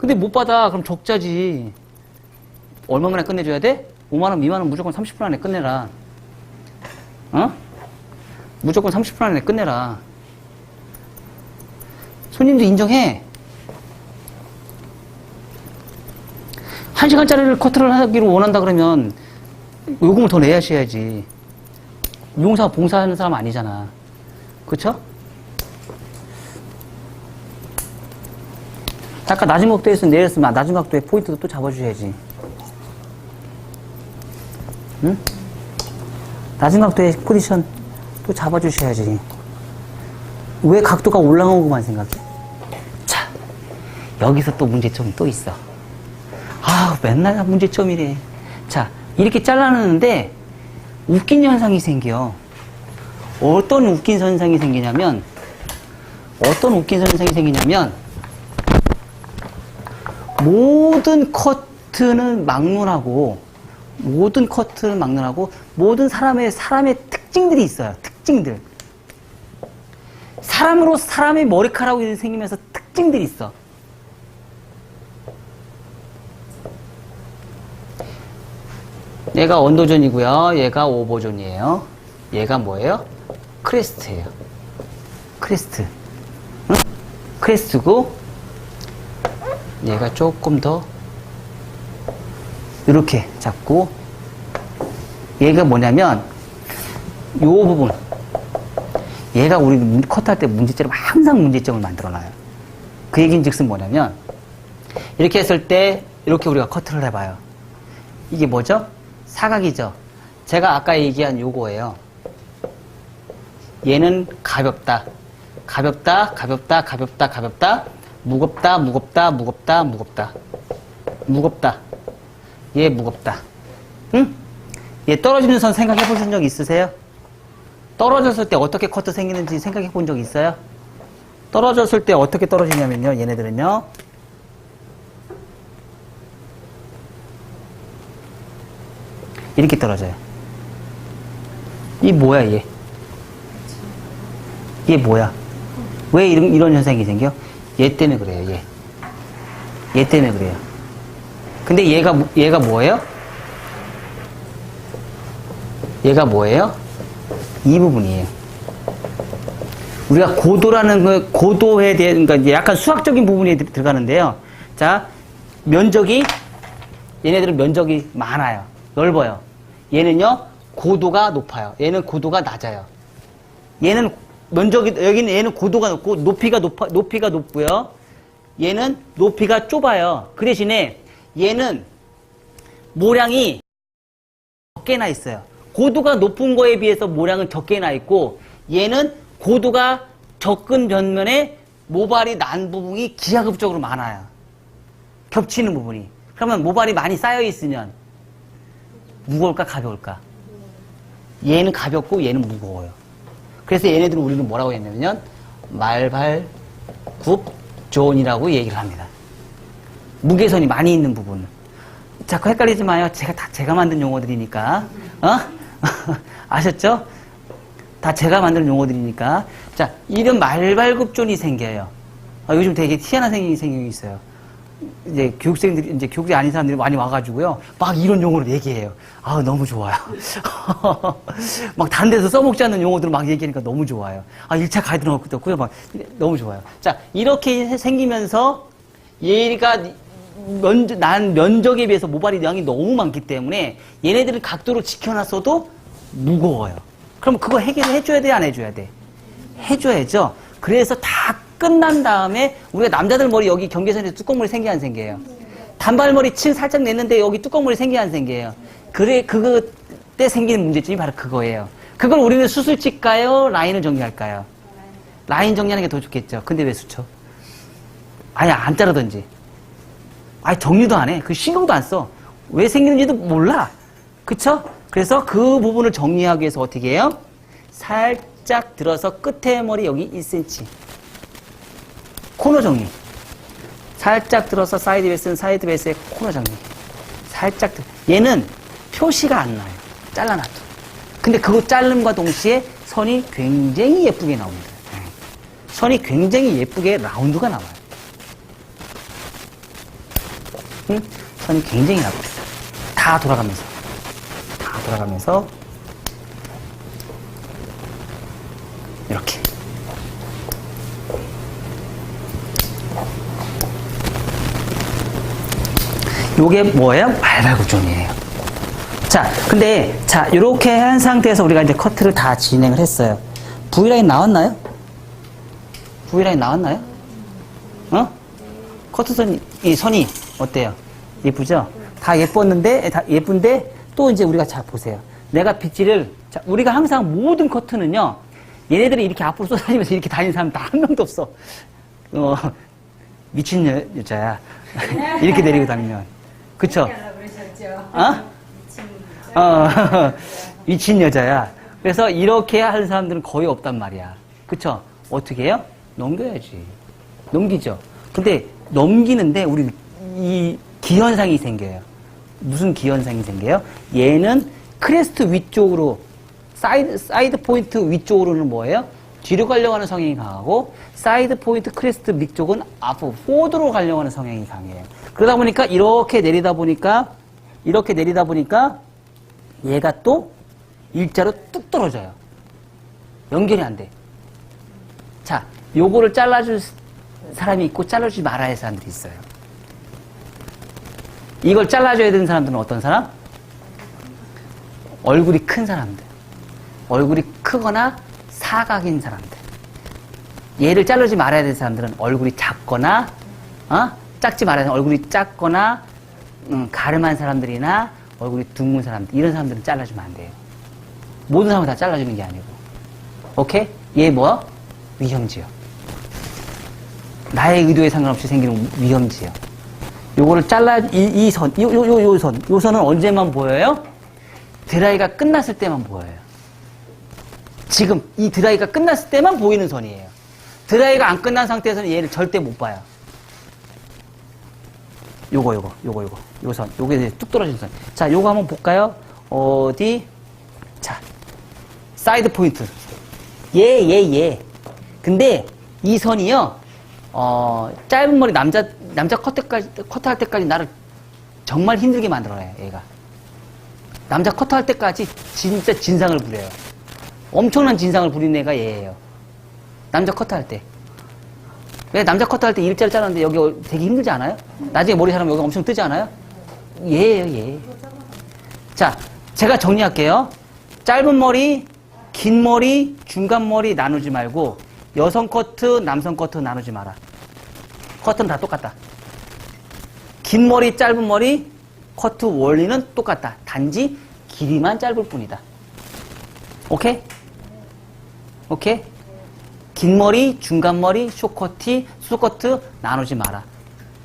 근데 못 받아. 그럼 적자지. 얼마 만에 끝내줘야 돼? 5만원 미만은 무조건 30분 안에 끝내라. 어? 무조건 30분 안에 끝내라. 손님도 인정해. 1시간짜리를 커트를 하기로 원한다 그러면 요금을 더 내야 하셔야지. 용사 봉사하는 사람 아니잖아. 그쵸? 아까 낮은 각도에서 내렸으면 낮은 각도에 포인트도 또 잡아주셔야지. 응? 낮은 각도의 포지션 또 잡아주셔야지. 왜 각도가 올라간 것만 생각해? 자, 여기서 또 문제점이 또 있어. 아, 맨날 다 문제점이래. 자, 이렇게 잘라내는데 웃긴 현상이 생겨. 어떤 웃긴 현상이 생기냐면, 어떤 웃긴 현상이 생기냐면, 모든 커트는 막론하고, 모든 커트는 막론하고, 모든 사람의, 사람의 특징들이 있어요. 특징들. 사람으로 사람의 머리카락이 생기면서 특징들이 있어. 얘가 언더존이고요. 얘가 오버존이에요. 얘가 뭐예요? 크레스트예요. 크레스트. 응? 크레스트고 얘가 조금 더 이렇게 잡고 얘가 뭐냐면 요 부분 얘가 우리 문- 컷할 때 문제점을 항상 문제점을 만들어놔요. 그 얘기는 즉슨 뭐냐면 이렇게 했을 때 이렇게 우리가 커트를 해봐요. 이게 뭐죠? 사각이죠. 제가 아까 얘기한 요거예요. 얘는 가볍다. 가볍다, 가볍다, 가볍다, 가볍다. 무겁다, 무겁다, 무겁다, 무겁다. 무겁다. 얘 무겁다. 응? 얘 떨어지는 선 생각해 보신 적 있으세요? 떨어졌을 때 어떻게 커트 생기는지 생각해 본 적 있어요? 떨어졌을 때 어떻게 떨어지냐면요. 얘네들은요. 이렇게 떨어져요. 이 뭐야, 얘? 얘 뭐야? 왜 이런, 이런 현상이 생겨? 얘 때문에 그래요, 얘. 얘 때문에 그래요. 근데 얘가, 뭐- 얘가 뭐예요? 얘가 뭐예요? 이 부분이에요. 우리가 고도라는 그 고도에 대한 그러니까 약간 수학적인 부분이 들- 들어가는데요. 자, 면적이 얘네들은 면적이 많아요. 넓어요. 얘는요 고도가 높아요. 얘는 고도가 낮아요. 얘는 면적이 여기는 얘는 고도가 높고 높이가 높아 높이가 높고요. 얘는 높이가 좁아요. 그 대신에 얘는 모량이 적게 나 있어요. 고도가 높은 거에 비해서 모량은 적게 나 있고 얘는 고도가 적은 변면에 모발이 난 부분이 기하급적으로 많아요. 겹치는 부분이. 그러면 모발이 많이 쌓여 있으면 무거울까 가벼울까? 얘는 가볍고 얘는 무거워요. 그래서 얘네들은 우리는 뭐라고 했냐면 말발굽존이라고 얘기를 합니다. 무게선이 많이 있는 부분. 자꾸 헷갈리지 마요. 제가 다 제가 만든 용어들이니까. 어? 아셨죠? 다 제가 만든 용어들이니까. 자, 이런 말발굽존이 생겨요. 아, 요즘 되게 희한한 생각이 생기고 있어요. 이제 교육생들이, 이제 교육이 아닌 사람들이 많이 와가지고요. 막 이런 용어를 얘기해요. 아, 너무 좋아요. 막 다른 데서 써먹지 않는 용어들을 막 얘기하니까 너무 좋아요. 아, 1차 가이드는 없고요. 막 너무 좋아요. 자, 이렇게 생기면서 얘가 면적, 난 면적에 비해서 모발이 양이 너무 많기 때문에 얘네들은 각도를 지켜놨어도 무거워요. 그럼 그거 해결을 해줘야 돼, 안 해줘야 돼? 해줘야죠. 그래서 다 끝난 다음에 우리가 남자들 머리 여기 경계선에 뚜껑물이 생겨 안 생겨요? 단발머리 층 살짝 냈는데 여기 뚜껑물이 생겨 안 생겨요? 그래 그거 때 생기는 문제점이 바로 그거예요. 그걸 우리는 수술 찔까요? 라인을 정리할까요? 라인 정리하는 게 더 좋겠죠. 근데 왜 수쳐? 아니 안 자르든지. 아니 정리도 안 해. 그 신경도 안 써. 왜 생기는지도 몰라. 그쵸? 그래서 그 부분을 정리하기 위해서 어떻게 해요? 살짝 들어서 끝에 머리 여기 1cm. 코너 정리. 살짝 들어서 사이드 베이스는 사이드 베이스의 코너 정리. 살짝 들- 얘는 표시가 안 나요. 잘라놔도. 근데 그거 자름과 동시에 선이 굉장히 예쁘게 나옵니다. 네. 선이 굉장히 예쁘게 라운드가 나와요. 응? 선이 굉장히 있어요. 다 돌아가면서. 다 돌아가면서. 이렇게. 요게 뭐예요? 발발굽존이에요. 자, 근데, 자, 이렇게 한 상태에서 우리가 이제 커트를 다 진행을 했어요. V라인 나왔나요? V라인 나왔나요? 어? 커트선이, 이 선이 어때요? 예쁘죠? 다 예뻤는데, 다 예쁜데, 또 이제 우리가 자, 보세요. 내가 빗질을, 자, 우리가 항상 모든 커트는요, 얘네들이 이렇게 앞으로 쏟아지면서 이렇게 다니는 사람 다 한 명도 없어. 어, 미친 여, 여자야. 이렇게 내리고 다니면. 그쵸? 그러셨죠. 어? 어, 미친 여자야. 그래서 이렇게 하는 사람들은 거의 없단 말이야. 그쵸? 어떻게 해요? 넘겨야지. 넘기죠. 근데 넘기는데 우리 이 기현상이 생겨요. 무슨 기현상이 생겨요? 얘는 크레스트 위쪽으로 사이드, 사이드 포인트 위쪽으로는 뭐예요? 뒤로 가려고 하는 성향이 강하고 사이드 포인트 크레스트 밑 쪽은 앞으로 포드로 가려고 하는 성향이 강해요. 그러다 보니까 이렇게 내리다 보니까 이렇게 내리다 보니까 얘가 또 일자로 뚝 떨어져요. 연결이 안 돼. 자, 요거를 잘라줄 사람이 있고 잘라주지 말아야 할 사람들이 있어요. 이걸 잘라줘야 되는 사람들은 어떤 사람? 얼굴이 큰 사람들. 얼굴이 크거나 사각인 사람들. 얘를 자르지 말아야 되는 사람들은 얼굴이 작거나, 어? 작지 말아야 되는 얼굴이 작거나, 음, 가름한 사람들이나 얼굴이 둥근 사람들. 이런 사람들은 잘라주면 안 돼요. 모든 사람을 다 잘라주는 게 아니고. 오케이? 얘 뭐야? 위험지요. 나의 의도에 상관없이 생기는 위험지요. 요거를 잘라, 이, 이 선, 요, 요, 요, 요 선. 요 선은 언제만 보여요? 드라이가 끝났을 때만 보여요. 지금 이 드라이가 끝났을 때만 보이는 선이에요. 드라이가 안 끝난 상태에서는 얘를 절대 못 봐요. 요거, 요거, 요거, 요거. 요 선. 요게 이제 뚝 떨어진 선. 자, 요거 한번 볼까요? 어디? 자, 사이드 포인트. 예, 예, 예. 근데 이 선이요, 어, 짧은 머리 남자, 남자 커트까지, 커트할 때까지 나를 정말 힘들게 만들어요, 얘가. 남자 커트할 때까지 진짜 진상을 부려요. 엄청난 진상을 부리는 애가 얘예요. 남자 커트할 때. 왜 남자 커트할 때 일자를 자르는데 여기 어- 되게 힘들지 않아요? 나중에 머리 자르면 여기 엄청 뜨지 않아요? 얘예요, 얘. 자, 제가 정리할게요. 짧은 머리, 긴 머리, 중간 머리 나누지 말고 여성 커트, 남성 커트 나누지 마라. 커트는 다 똑같다. 긴 머리, 짧은 머리, 커트 원리는 똑같다. 단지 길이만 짧을 뿐이다. 오케이? 오케이? 긴 머리, 중간 머리, 쇼커트, 수커트 나누지 마라.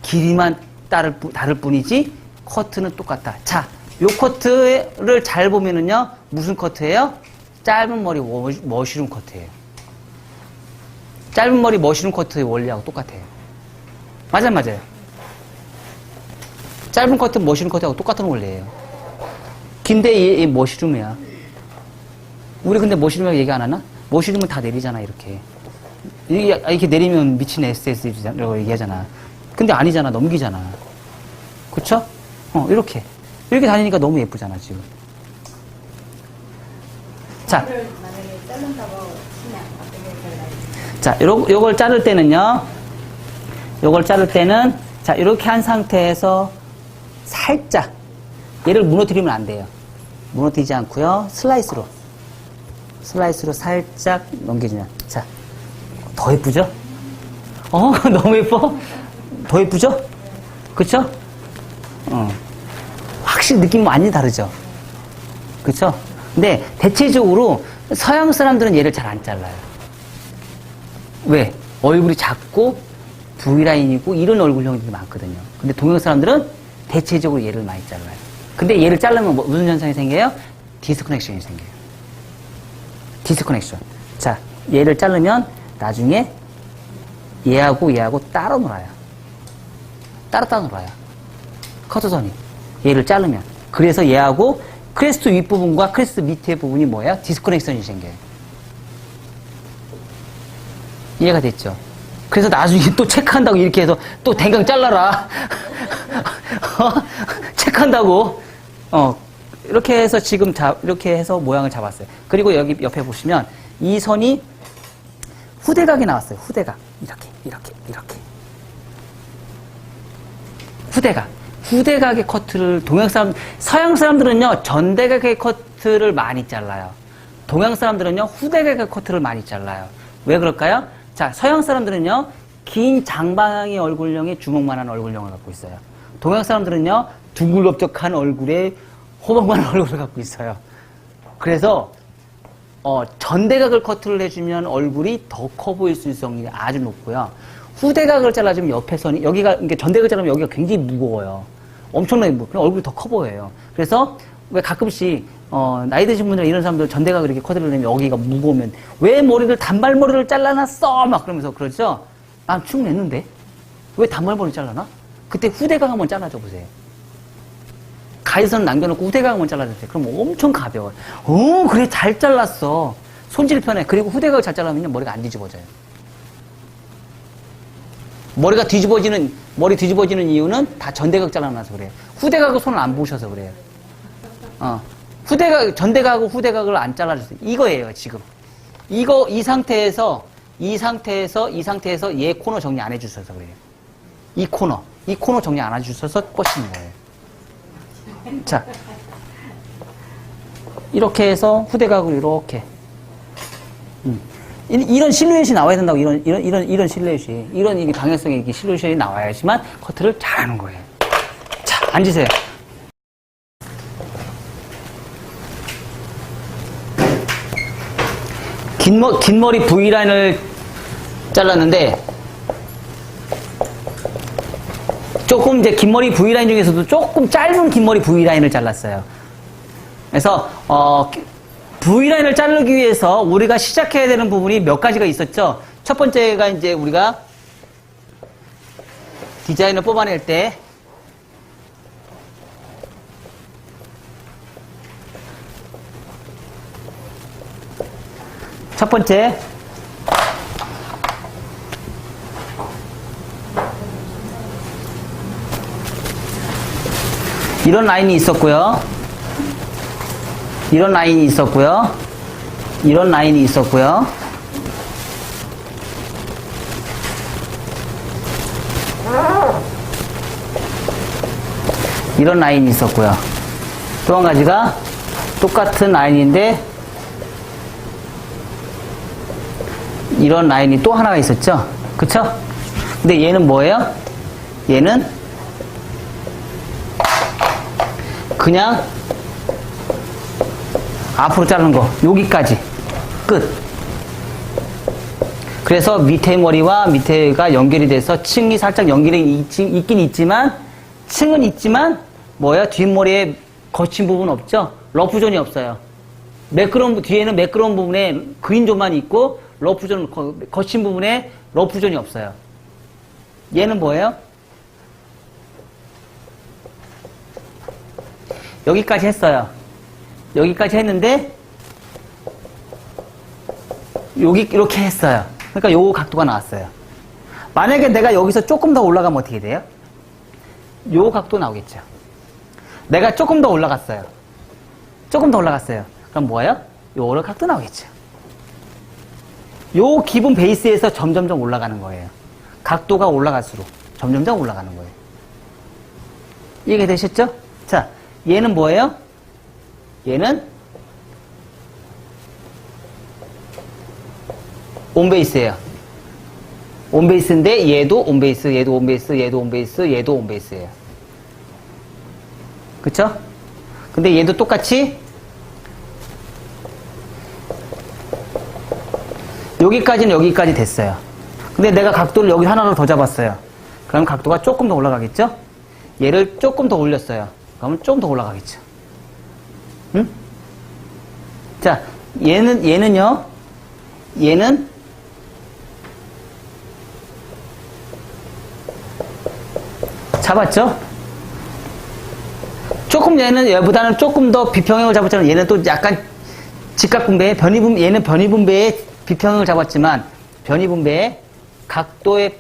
길이만 다를, 뿐- 다를 뿐이지 커트는 똑같다. 자, 요 커트를 잘 보면은요 무슨 커트예요? 짧은 머리 워- 머쉬룸 커트예요. 짧은 머리 머쉬룸 커트의 원리하고 똑같아요. 맞아요, 맞아요. 짧은 커트 머쉬룸 커트하고 똑같은 원리예요. 긴데 얘, 얘 머쉬룸이야. 우리 근데 머쉬룸이라고 얘기 안 하나? 머쉬룸은 다 내리잖아 이렇게. 이렇게 내리면 미친 SS라고 얘기하잖아. 근데 아니잖아 넘기잖아. 그쵸? 어 이렇게 이렇게 다니니까 너무 예쁘잖아 지금. 자? 자, 요, 요걸 자를 때는요, 요걸 자를 때는, 자, 이렇게 한 상태에서 살짝, 얘를 무너뜨리면 안 돼요. 무너뜨리지 않고요 슬라이스로. 슬라이스로 살짝 넘겨주면. 자, 더 예쁘죠? 어, 너무 예뻐? 더 예쁘죠? 그쵸? 어. 확실히 느낌 완전히 다르죠? 그쵸? 근데 대체적으로 서양 사람들은 얘를 잘 안 잘라요. 왜? 얼굴이 작고 V라인이고 이런 얼굴형들이 많거든요. 근데 동양 사람들은 대체적으로 얘를 많이 잘라요. 근데 얘를 자르면 뭐- 무슨 현상이 생겨요? 디스커넥션이 생겨요. 디스커넥션. 자, 얘를 자르면 나중에 얘하고 얘하고 따로 놀아요. 따로 따로 놀아요. 커트선이. 얘를 자르면. 그래서 얘하고 크레스트 윗부분과 크레스트 밑에 부분이 뭐예요? 디스커넥션이 생겨요. 이해가 됐죠? 그래서 나중에 또 체크한다고 이렇게 해서 또 댕강 잘라라. 어? 체크한다고. 어, 이렇게 해서 지금 잡, 이렇게 해서 모양을 잡았어요. 그리고 여기 옆에 보시면 이 선이 후대각이 나왔어요. 후대각. 이렇게, 이렇게, 이렇게. 후대각. 후대각의 커트를 동양 사람, 서양 사람들은요, 전대각의 커트를 많이 잘라요. 동양 사람들은요, 후대각의 커트를 많이 잘라요. 왜 그럴까요? 자, 서양 사람들은요, 긴 장방의 얼굴형에 주먹만한 얼굴형을 갖고 있어요. 동양 사람들은요, 둥글넓적한 얼굴에 호박만한 얼굴을 갖고 있어요. 그래서, 어, 전대각을 커트를 해주면 얼굴이 더 커 보일 수 있을 확률이 아주 높고요. 후대각을 잘라주면 옆에 선이, 여기가, 이게 전대각을 자르면 여기가 굉장히 무거워요. 엄청나게 무거워. 그럼 얼굴이 더 커 보여요. 그래서 왜 가끔씩, 어, 나이 드신 분들 이런 사람들 전대각을 이렇게 커트를 내면 여기가 무거우면 왜 머리를 단발머리를 잘라놨어? 막 그러면서 그러죠? 난 충냈는데? 왜 단발머리 잘라나? 그때 후대각 한번 잘라줘 보세요. 가위선 남겨놓고 후대각 한번 잘라주세요. 그럼 엄청 가벼워요. 오, 그래, 잘 잘랐어. 손질 편해. 그리고 후대각을 잘 잘라면 머리가 안 뒤집어져요. 머리가 뒤집어지는, 머리 뒤집어지는 이유는 다 전대각 잘라놔서 그래요. 후대각을 손을 안 보셔서 그래요. 어. 후대각, 전대각하고 후대각을 안 잘라주세요. 이거예요, 지금. 이거, 이 상태에서, 이 상태에서, 이 상태에서 얘 코너 정리 안 해주셔서 그래요. 이 코너. 이 코너 정리 안 해주셔서 꽂히는 거예요. 자. 이렇게 해서 후대각으로 이렇게. 음. 이- 이런 실루엣이 나와야 된다고, 이런, 이런, 이런, 이런 실루엣이. 이런 이게 방향성의 이게 실루엣이 나와야지만 커트를 잘하는 거예요. 자, 앉으세요. 긴, 머, 긴 머리 V라인을 잘랐는데, 조금 이제 긴 머리 V라인 중에서도 조금 짧은 긴 머리 V라인을 잘랐어요. 그래서, 어, V라인을 자르기 위해서 우리가 시작해야 되는 부분이 몇 가지가 있었죠. 첫 번째가 이제 우리가 디자인을 뽑아낼 때, 첫 번째, 이런 라인이 있었고요. 이런 라인이 있었고요. 이런 라인이 있었고요. 이런 라인이 있었고요. 또 한 가지가 똑같은 라인인데 이런 라인이 또 하나가 있었죠. 그쵸? 근데 얘는 뭐예요? 얘는 그냥 앞으로 자르는 거. 여기까지. 끝. 그래서 밑에 머리와 밑에가 연결이 돼서 층이 살짝 연결이 있, 있긴 있지만 층은 있지만 뭐야? 뒷머리에 거친 부분 없죠? 러프존이 없어요. 매끄러운 뒤에는 매끄러운 부분에 그린존만 있고 러프존 거, 거친 부분에 러프존이 없어요. 얘는 뭐예요? 여기까지 했어요. 여기까지 했는데 여기 이렇게 했어요. 그러니까 요 각도가 나왔어요. 만약에 내가 여기서 조금 더 올라가면 어떻게 돼요? 요 각도 나오겠죠. 내가 조금 더 올라갔어요. 조금 더 올라갔어요. 그럼 뭐예요? 요런 각도 나오겠죠. 요 기본 베이스에서 점점점 올라가는 거예요. 각도가 올라갈수록 점점점 올라가는 거예요. 이해가 되셨죠? 자, 얘는 뭐예요? 얘는 온베이스예요. 온베이스인데 얘도 온베이스, 얘도 온베이스, 얘도 온베이스, 얘도 온베이스예요. 그쵸? 근데 얘도 똑같이 여기까지는 여기까지 됐어요. 근데 내가 각도를 여기 하나로 더 잡았어요. 그럼 각도가 조금 더 올라가겠죠? 얘를 조금 더 올렸어요. 그러면 좀 더 올라가겠죠. 응? 자, 얘는, 얘는요, 얘는 잡았죠? 조금 얘는 얘보다는 조금 더 비평형을 잡았잖아요. 얘는 또 약간 직각분배, 변이분, 얘는 변이분배의 비평형을 잡았지만, 변이분배의 각도의